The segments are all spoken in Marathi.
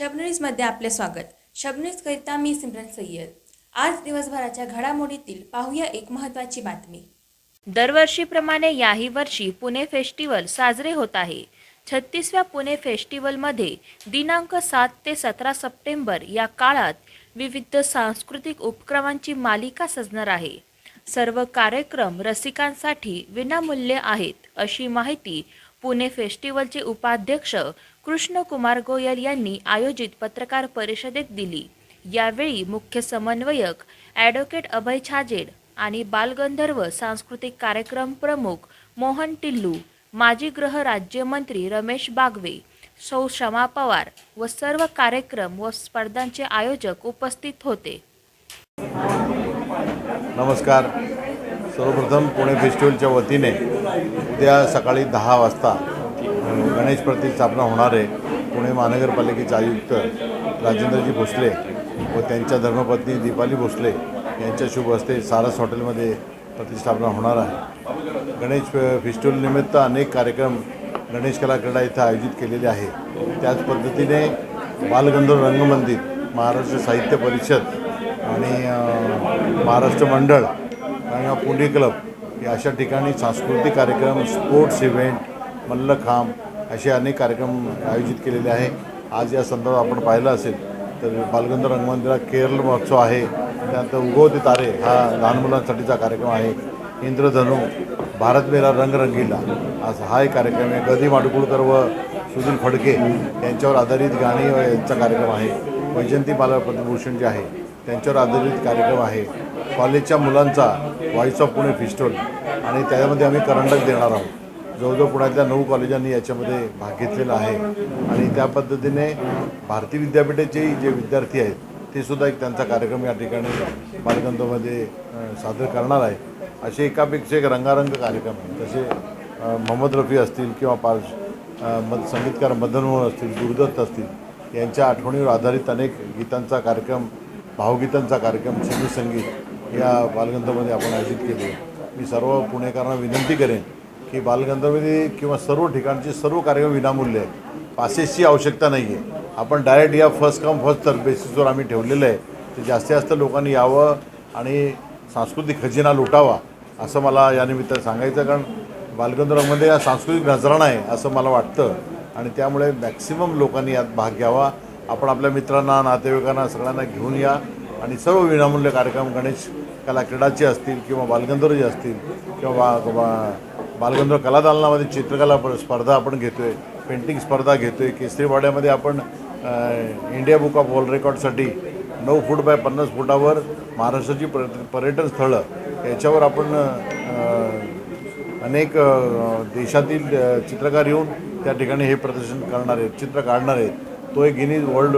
शबनीजमध्ये आपले स्वागत. शबनरीजकरिता मी सिमरन सय्यद. आज दिवसभराच्या घडामोडीतील पाहूया एक महत्त्वाची बातमी. दरवर्षीप्रमाणे याही वर्षी पुणे फेस्टिवल साजरे होत आहे. छत्तीसव्या पुणे फेस्टिवलमध्ये दिनांक सात ते सतरा सप्टेंबर या काळात विविध सांस्कृतिक उपक्रमांची मालिका सजणार आहे. सर्व कार्यक्रम रसिकांसाठी विनामूल्य आहेत अशी माहिती पुणे फेस्टिवलचे उपाध्यक्ष कृष्णकुमार गोयल यांनी आयोजित पत्रकार परिषदेत दिली. यावेळी मुख्य समन्वयक ॲडव्होकेट अभय छाजेड आणि बालगंधर्व सांस्कृतिक कार्यक्रम प्रमुख मोहन टिल्लू माजी गृह राज्यमंत्री रमेश बागवे सौ शमा पवार व सर्व कार्यक्रम व स्पर्धांचे आयोजक उपस्थित होते. नमस्कार. सर्वप्रथम पुणे फेस्टिवलच्या वतीने उद्या सकाळी दहा वाजता गणेश प्रतिष्ठापना होणार आहे. पुणे महानगरपालिकेचे आयुक्त राजेंद्रजी भोसले व त्यांच्या धर्मपत्नी दीपाली भोसले यांच्या शुभ हस्ते सारस हॉटेलमध्ये प्रतिष्ठापना होणार आहे. गणेश फे- फेस्टिवलनिमित्त अनेक कार्यक्रम गणेश कला क्रीडा इथं आयोजित केलेले आहे. त्याच पद्धतीने बालगंधर्व रंगमंदिर महाराष्ट्र साहित्य परिषद आणि महाराष्ट्र मंडळ आणि पुणे क्लब या अशा ठिकाणी सांस्कृतिक कार्यक्रम स्पोर्ट्स इव्हेंट मल्लखांब असे अनेक कार्यक्रम आयोजित केलेले आहे. आज या संदर्भात आपण पाहिलं असेल तर बालगंध रंगमंदिरात केरळ महोत्सव आहे. त्यानंतर उगवते तारे हा लहान मुलांसाठीचा कार्यक्रम आहे. इंद्रधनु भारत मेरा रंग रंगीला. आज हा एक कार्यक्रम आहे. गदी माडगुळकर व सुधीर फडके यांच्यावर आधारित गाणी यांचा कार्यक्रम आहे. वैजंती बाला पद्मभूषण जे आहे त्यांच्यावर आधारित कार्यक्रम आहे. कॉलेजच्या मुलांचा व्हॉइस ऑफ पुणे फेस्टिवल आणि त्यामध्ये आम्ही करंडक देणार आहोत. जवळजवळ पुण्यातल्या नऊ कॉलेजांनी याच्यामध्ये भाग घेतलेला आहे. आणि त्या पद्धतीने भारती विद्यापीठाचे जे विद्यार्थी आहेत ते सुद्धा एक त्यांचा कार्यक्रम या ठिकाणी बालगंधमध्ये सादर करणार आहे. असे एकापेक्षा एक रंगारंग कार्यक्रम आहे तसे मोहम्मद रफी असतील किंवा पार्श मद संगीतकार मदन मोहन असतील गुरुदत्त असतील यांच्या आठवणीवर आधारित अनेक गीतांचा कार्यक्रम भावगीतांचा कार्यक्रम सिंधू संगीत या बालगंधर्वमध्ये आपण आयोजित केले मी सर्व पुणेकरांना विनंती करेन की बालगंधर्वमध्ये किंवा सर्व ठिकाणचे सर्व कार्यक्रम विनामूल्य आहे पासेसची आवश्यकता नाही आहे आपण डायरेक्ट या फर्स्ट कम फर्स्ट तर बेसिसवर आम्ही ठेवलेलं आहे. ते जास्तीत जास्त लोकांनी यावं आणि सांस्कृतिक खजिना लुटावा असं मला या निमित्तानं सांगायचं कारण बालगंधर्वमध्ये हा सांस्कृतिक नजराणा आहे असं मला वाटतं. आणि त्यामुळे मॅक्सिमम लोकांनी यात भाग घ्यावा. आपण आपल्या मित्रांना नातेवाईकांना सगळ्यांना घेऊन या आणि सर्व विनामूल्य कार्यक्रम गणेश कला क्रीडाचे असतील किंवा बालगंधर्वचे असतील किंवा बा बा- बालगंधर्व कलादालनामध्ये चित्रकला प- स्पर्धा आपण घेतो आहे पेंटिंग स्पर्धा घेतो आहे केसरीवाड्यामध्ये आपण इंडिया बुक ऑफ वर्ल्ड रेकॉर्डसाठी नऊ फूट बाय पन्नास फुटावर महाराष्ट्राची पर्यटन स्थळं याच्यावर आपण अनेक देशातील चित्रकार येऊन त्या ठिकाणी हे प्रदर्शन करणार आहेत चित्र काढणार आहेत. तो एक Guinness world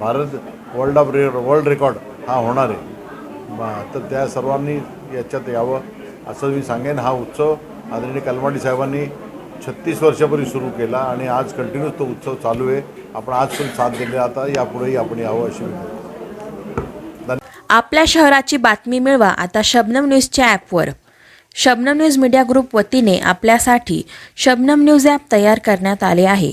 Bharat world of ray world record हा होणार आहे. तर त्या सर्वांनी याच्यात यावं असं मी सांगेन. हा उत्सव आदरणीय कलमाडी साहेबांनी छत्तीस वर्षापूर्वी सुरू केला आणि आज कंटिन्यूस तो उत्सव चालू आहे. आपण आज पण साथ दिले. आता यापुढेही आपण यावं अशी आपल्या शहराची बातमी मिळवा आता शबनम न्यूजच्या ॲपवर. शबनम न्यूज मीडिया ग्रुप वतीने आपल्यासाठी शबनम न्यूज ॲप तयार करण्यात आले आहे.